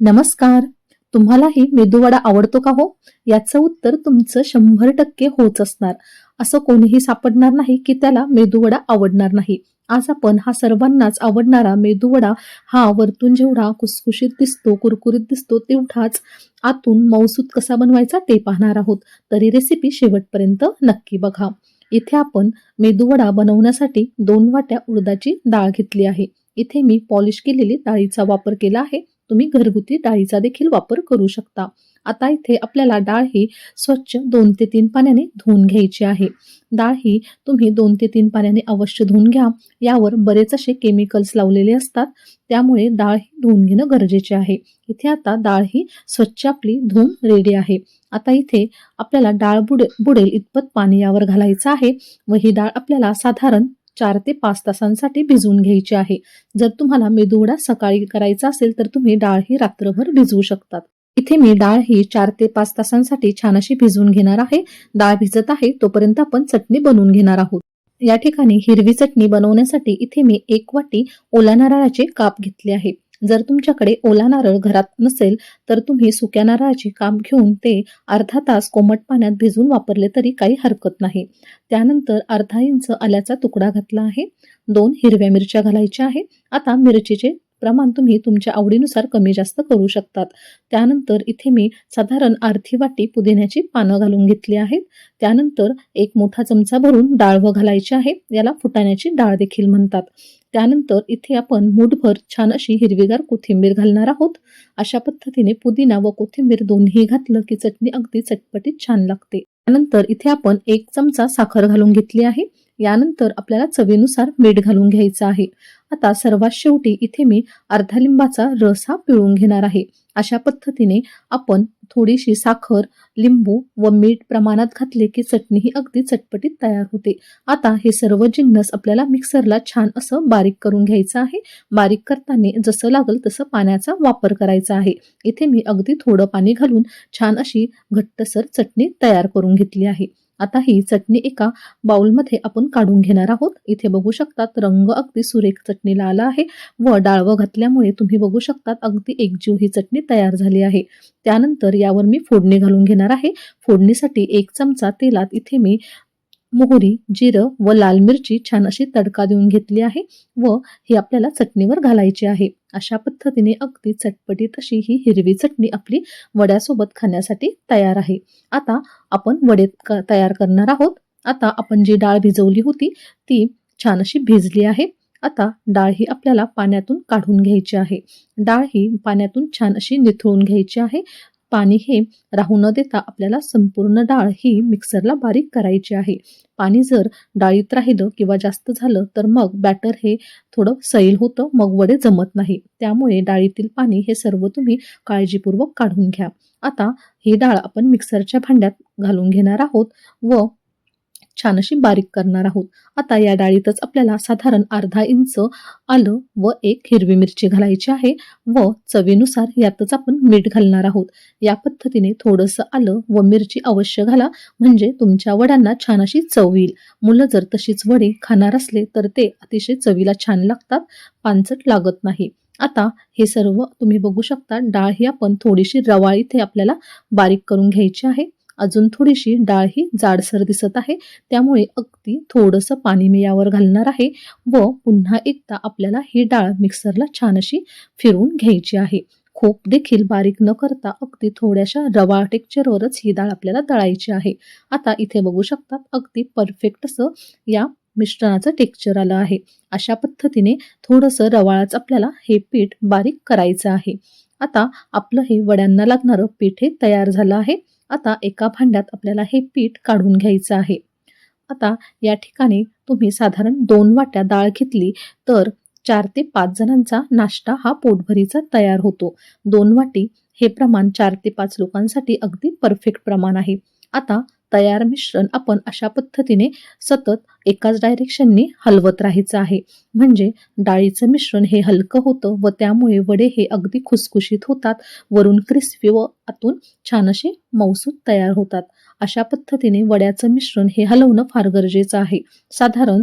नमस्कार. तुम्हालाही मेदूवडा आवडतो का हो? याचं उत्तर तुमचं शंभर टक्के होच असणार. असं कोणीही सापडणार नाही की त्याला मेदूवडा आवडणार नाही. आज आपण हा सर्वांनाच आवडणारा मेदूवडा हा वरतून जेवढा खुसखुशीत दिसतो कुरकुरीत दिसतो तेवढाच आतून मौसूद कसा बनवायचा ते पाहणार आहोत. तरी रेसिपी शेवटपर्यंत नक्की बघा. इथे आपण मेदूवडा बनवण्यासाठी दोन वाट्या उडदाची डाळ घेतली आहे. इथे मी पॉलिश केलेली डाळीचा वापर केला आहे. तुम्ही घरगुती डाळीचा देखील वापर करू शकता. आता इथे आपल्याला डाळ ही स्वच्छ दोन ते तीन पाण्याने धुवून घ्यायची आहे. डाळ ही तुम्ही दोन ते तीन पाण्याने अवश्य धुवून घ्या. यावर बरेच असे केमिकल्स लावलेले असतात. त्यामुळे डाळ ही धुवून घेणं गरजेचे आहे. इथे आता डाळ ही स्वच्छ आपली धुवून रेडी आहे. आता इथे आपल्याला डाळ बुडे बुडेल इतपत पाणी यावर घालायचं आहे व ही डाळ आपल्याला साधारण चार ते पाच तासांसाठी भिजवून घ्यायची आहे. जर तुम्हाला मेदूवडा सकाळी करायचा असेल तर तुम्ही डाळ ही रात्रभर भिजवू शकतात. इथे मी डाळ ही चार ते पाच तासांसाठी छान अशी भिजवून घेणार आहे. डाळ भिजत आहे तोपर्यंत आपण चटणी बनवून घेणार आहोत. या ठिकाणी हिरवी चटणी बनवण्यासाठी इथे मी एक वाटी ओला नारळाचे काप घेतले आहे. जर तुमच्याकडे ओला नारळ घरात नसेल तर तुम्ही सुक्या नारळाचे काप घेऊन ते अर्धा तास कोमट पाण्यात भिजवून वापरले तरी काही हरकत नाही. त्यानंतर अर्धा इंच आल्याचा तुकडा घातला आहे. दोन हिरव्या मिरच्या घालायच्या आहे. आता मिरचीचे प्रमाण तुम्ही तुमच्या आवडीनुसार कमी जास्त करू शकतात. त्यानंतर इथे मी साधारण अर्धी वाटी पुदिन्याची पानं घालून घेतली आहेत. त्यानंतर एक मोठा चमचा भरून डाळ व घालायची आहे. याला फुटाण्याची डाळ देखील म्हणतात. त्यानंतर इथे आपण मूठभर छान अशी हिरवीगार कोथिंबीर घालणार आहोत. अशा पद्धतीने पुदिना व कोथिंबीर दोन्ही घातलं की चटणी अगदी चटपटीत छान लागते. त्यानंतर इथे आपण एक चमचा साखर घालून घेतली आहे. यानंतर आपल्याला चवीनुसार मीठ घालून घ्यायचं आहे. आता सर्वात शेवटी इथे मी अर्धा लिंबाचा रस हा पिळून घेणार आहे. अशा पद्धतीने आपण थोडीशी साखर लिंबू व मीठ प्रमाणात घातले की चटणी ही अगदी चटपटीत तयार होते. आता हे सर्व जिन्नस आपल्याला मिक्सरला छान असं बारीक करून घ्यायचं आहे. बारीक करताना जसं लागल तसं पाण्याचा वापर करायचा आहे. इथे मी अगदी थोडं पाणी घालून छान अशी घट्टसर चटणी तयार करून घेतली आहे. आता ही चटणी एका बाउलमध्ये आपण काढून घेणार आहोत. इथे बघू शकतात रंग अगदी सुरेख चटणीला आला आहे. व डाळवं घातल्यामुळे तुम्ही बघू शकतात अगदी एकजीव ही चटणी तयार झाली आहे. त्यानंतर यावर मी फोडणी घालून घेणार आहे. फोडणीसाठी एक चमचा तेलात इथे मी मोहरी जिरं व लाल मिरची छान अशी तडका देऊन घेतली आहे व ही आपल्याला चटणीवर घालायची आहे. अशा पद्धतीने अगदी चटपटीत अशी ही हिरवी चटणी आपली वड्यासोबत खाण्यासाठी तयार आहे. आता आपण वडे क- तयार करणार आहोत. आता आपण जी डाळ भिजवली होती ती छान अशी भिजली आहे. आता डाळ ही आपल्याला पाण्यातून काढून घ्यायची आहे. डाळ ही पाण्यातून छान अशी निथळून घ्यायची आहे. पाणी हे राहू न देता आपल्याला संपूर्ण डाळ ही मिक्सरला बारीक करायची आहे. पाणी जर डाळीत राहिलं किंवा जास्त झालं तर मग बॅटर हे थोडं सैल होतं मग वडे जमत नाही. त्यामुळे डाळीतील पाणी हे सर्व तुम्ही काळजीपूर्वक काढून घ्या. आता ही डाळ आपण मिक्सरच्या भांड्यात घालून घेणार आहोत व छान अशी बारीक करणार आहोत. आता या डाळीतच आपल्याला साधारण अर्धा इंच आलं व एक हिरवी मिरची घालायची आहे व चवीनुसार यातच आपण मीठ घालणार आहोत. या पद्धतीने थोडंसं आलं व मिरची अवश्य घाला म्हणजे तुमच्या वड्यांना छान अशी चव येईल. मुलं जर तशीच वडी खाणार असले तर ते अतिशय चवीला छान लागतात पानचट लागत नाही. आता हे सर्व तुम्ही बघू शकता डाळ ही आपण थोडीशी रवाळ इथे आपल्याला बारीक करून घ्यायची आहे. अजून थोडीशी डाळ ही जाडसर दिसत आहे. त्यामुळे अगदी थोडंसं पाणी मी यावर घालणार आहे व पुन्हा एकदा आपल्याला ही डाळ मिक्सरला छान अशी फिरवून घ्यायची आहे. खूप देखील बारीक न करता अगदी थोड्याशा रवा टेक्चरवरच ही डाळ आपल्याला दळायची आहे. आता इथे बघू शकतात अगदी परफेक्ट असं या मिश्रणाचं टेक्चर आलं आहे. अशा पद्धतीने थोडंसं रवाळाच आपल्याला हे पीठ बारीक करायचं आहे. आता आपलं हे वड्यांना लागणारं पीठ हे तयार झालं आहे. आता एका भांड्यात आपल्याला हे पीठ काढून घ्यायचं आहे. आता या ठिकाणी तुम्ही साधारण दोन वाट्या डाळ घेतली तर चार ते पाच जणांचा नाश्ता हा पोटभरीचा तयार होतो. दोन वाटी हे प्रमाण चार ते पाच लोकांसाठी अगदी परफेक्ट प्रमाण आहे. आता तयार मिश्रण आपण अशा पद्धतीने सतत एकाच डायरेक्शनने हलवत राहायचं आहे. म्हणजे डाळीचं मिश्रण हे हलकं होतं व त्यामुळे वडे हे अगदी खुसखुशीत होतात. वरून क्रिस्पी व आतून छान असे मौसूद तयार होतात. अशा पद्धतीने वड्याचं मिश्रण हे हलवणं फार गरजेचं आहे. साधारण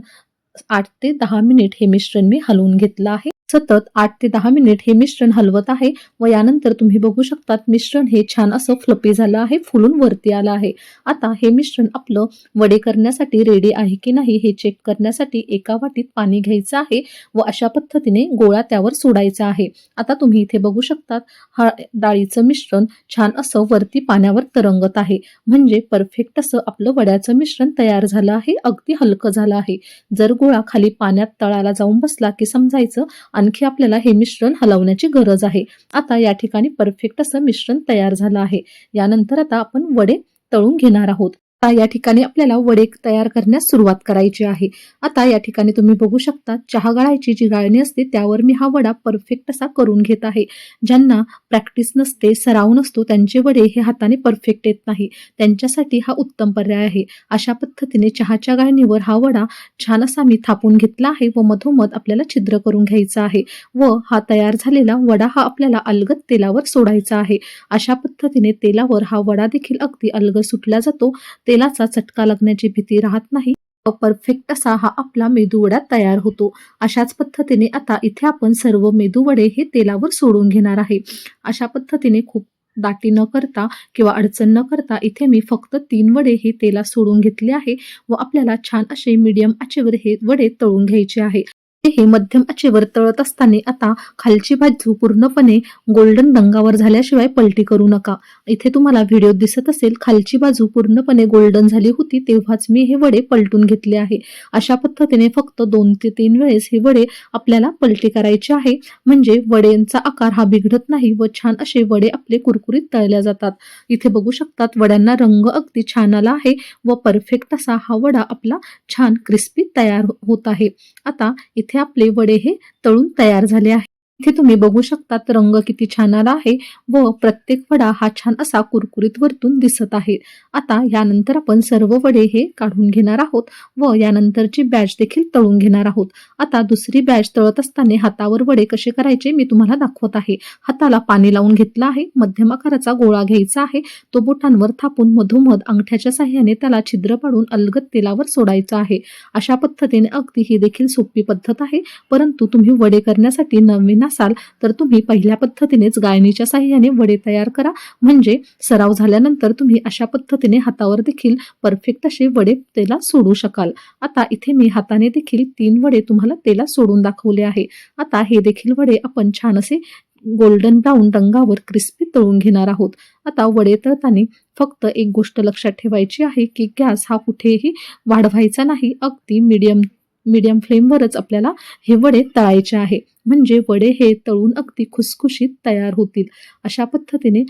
आठ ते दहा मिनिट हे मिश्रण मी हलवून घेतलं आहे. सतत आठ ते दहा मिनिट हे मिश्रण हलवत आहे व यानंतर तुम्ही बघू शकतात मिश्रण हे छान असं फ्लपी झालं आहे फुलून वरती आलं आहे. आता हे मिश्रण आपलं वडे करण्यासाठी रेडी आहे की नाही हे चेक करण्यासाठी एका वाटीत पाणी घ्यायचं आहे व अशा पद्धतीने गोळा त्यावर सोडायचा आहे. आता तुम्ही इथे बघू शकतात हा डाळीचं मिश्रण छान असं वरती पाण्यावर तरंगत आहे. म्हणजे परफेक्ट असं आपलं वड्याचं मिश्रण तयार झालं आहे अगदी हलकं झालं आहे. जर गोळा खाली पाण्यात तळाला जाऊन बसला की समजायचं आणखी आपल्याला हे मिश्रण हलवण्याची गरज आहे. आता या ठिकाणी परफेक्ट असं मिश्रण तयार झालं आहे. यानंतर आता आपण वडे तळून घेणार आहोत. आता या ठिकाणी आपल्याला वडे तयार करण्यास सुरुवात करायची आहे. आता या ठिकाणी तुम्ही बघू शकता चहा गाळायची जी गाळणी असते त्यावर मी हा वडा परफेक्ट असा करून घेत आहे. ज्यांना प्रॅक्टिस नसते सराव नसतो त्यांचे वडे हे हाताने परफेक्ट येत नाही. त्यांच्यासाठी हा उत्तम पर्याय आहे. अशा पद्धतीने चहाच्या गाळणीवर हा वडा छान असा मी थापून घेतला आहे व मधोमध आपल्याला छिद्र करून घ्यायचा आहे व हा तयार झालेला वडा हा आपल्याला अलगद तेलावर सोडायचा आहे. अशा पद्धतीने तेलावर हा वडा देखील अगदी अलगद सुटला जातो. तेलाचा चटका लागण्याची भीती राहत नाही. व परफेक्ट असा हा आपला मेदूवडा तयार होतो. अशाच पद्धतीने आता इथे आपण सर्व मेदूवडे हे तेलावर सोडून घेणार आहे. अशा पद्धतीने खूप दाटी न करता किंवा अडचण न करता इथे मी फक्त तीन वडे हे तेला सोडून घेतले आहे व आपल्याला छान असे मीडियम आचेवर हे वडे तळून घ्यायचे आहे. हे मध्यम आचेवर तळत असताना आता खालची बाजू पूर्णपणे गोल्डन रंगावर झाल्याशिवाय पलटी करू नका. इथे तुम्हाला व्हिडिओ दिसत असेल खालची बाजू पूर्णपणे गोल्डन झाली होती तेव्हाच मी हे वडे पलटून घेतले आहे. अशा पद्धतीने फक्त दोन ते तीन वेळेस हे वडे आपल्याला पलटी करायचे आहे. म्हणजे वड्यांचा आकार हा बिघडत नाही व छान असे वडे आपले कुरकुरीत तळल्या जातात. इथे बघू शकतात वड्यांना रंग अगदी छान आला आहे व परफेक्ट असा हा वडा आपला छान क्रिस्पी तयार होत आहे. आता इथे आपले वडे हे तळून तयार झाले आहे. इथे तुम्ही बघू शकतात रंग किती छान आला आहे व प्रत्येक वडा हा छान असा कुरकुरीत वरतून दिसत आहे. आता यानंतर आपण सर्व वडे हे काढून घेणार आहोत व यानंतरची बॅच देखील तळून घेणार आहोत. आता दुसरी बॅच तळत असताना हातावर वडे कसे करायचे मी तुम्हाला दाखवत आहे. हाताला पाणी लावून घेतलं आहे मध्यम आकाराचा गोळा घ्यायचा आहे तो बोटांवर थापून मधोमध अंगठ्याच्या साह्याने त्याला छिद्र पाडून अलगद तेलावर सोडायचा आहे. अशा पद्धतीने अगदी ही देखील सोपी पद्धत आहे परंतु तुम्ही वडे करण्यासाठी नवीन असाल तर तुम्ही पहिल्या पद्धतीनेच गायनीच्या साह्याने वडे तयार करा. म्हणजे सराव झाल्यानंतर तुम्ही अशा पद्धतीने हातावर देखील परफेक्ट असे वडे तेला सोडू शकाल. आता इथे मी हाताने देखील तीन वडे तुम्हाला तेला सोडून दाखवले आहे. आता हे देखील वडे आपण छान असे गोल्डन ब्राऊन रंगावर क्रिस्पी तळून घेणार आहोत. आता वडे तळताना फक्त एक गोष्ट लक्षात ठेवायची आहे की गॅस हा कुठेही वाढवायचा नाही. अगदी मीडियम मीडियम फ्लेमवरच आपल्याला हे वडे तळायचे आहे. म्हणजे वडे हे तळून अगदी खुसखुशीत तयार होतील. अशा पद्धतीने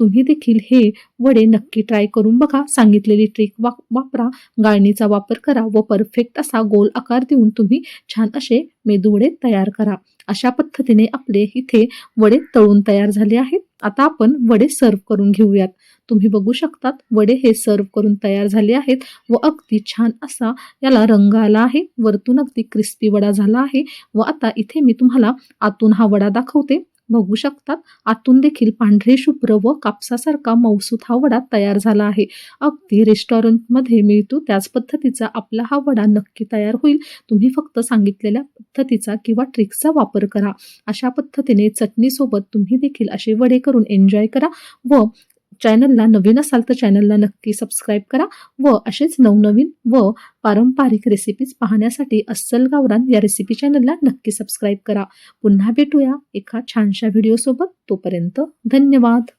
तुम्ही देखील हे वडे नक्की ट्राय करून बघा. सांगितलेली ट्रिक वा वापरा. गाळणीचा वापर करा व परफेक्ट असा गोल आकार देऊन तुम्ही छान असे मेदूवडे तयार करा. अशा पद्धतीने आपले इथे वडे तळून तयार झाले आहेत. आता आपण वडे सर्व करून घेऊयात. तुम्ही बघू शकतात वडे हे सर्व करून तयार झाले आहेत व अगदी छान असा याला रंग आला आहे. वरतून अगदी क्रिस्पी वडा झाला आहे. व आता इथे मी तुम्हाला आतून हा वडा दाखवते. बघू शकतात. आतून देखील पांढरे शुभ्र व कापसासारखा मौसूत हा वडा तयार झाला आहे. अगदी रेस्टॉरंटमध्ये मिळतो त्याच पद्धतीचा आपला हा वडा नक्की तयार होईल. तुम्ही फक्त सांगितलेल्या पद्धतीचा किंवा ट्रिक्सचा वापर करा. अशा पद्धतीने चटणीसोबत तुम्ही देखील असे वडे करून एन्जॉय करा व चॅनलला नवीन असाल तर चॅनलला नक्की सबस्क्राईब करा व असेच नवनवीन व पारंपरिक रेसिपीज पाहण्यासाठी अस्सल गावरान या रेसिपी चॅनलला नक्की सबस्क्राईब करा. पुन्हा भेटूया एका छानशा व्हिडिओसोबत तोपर्यंत धन्यवाद.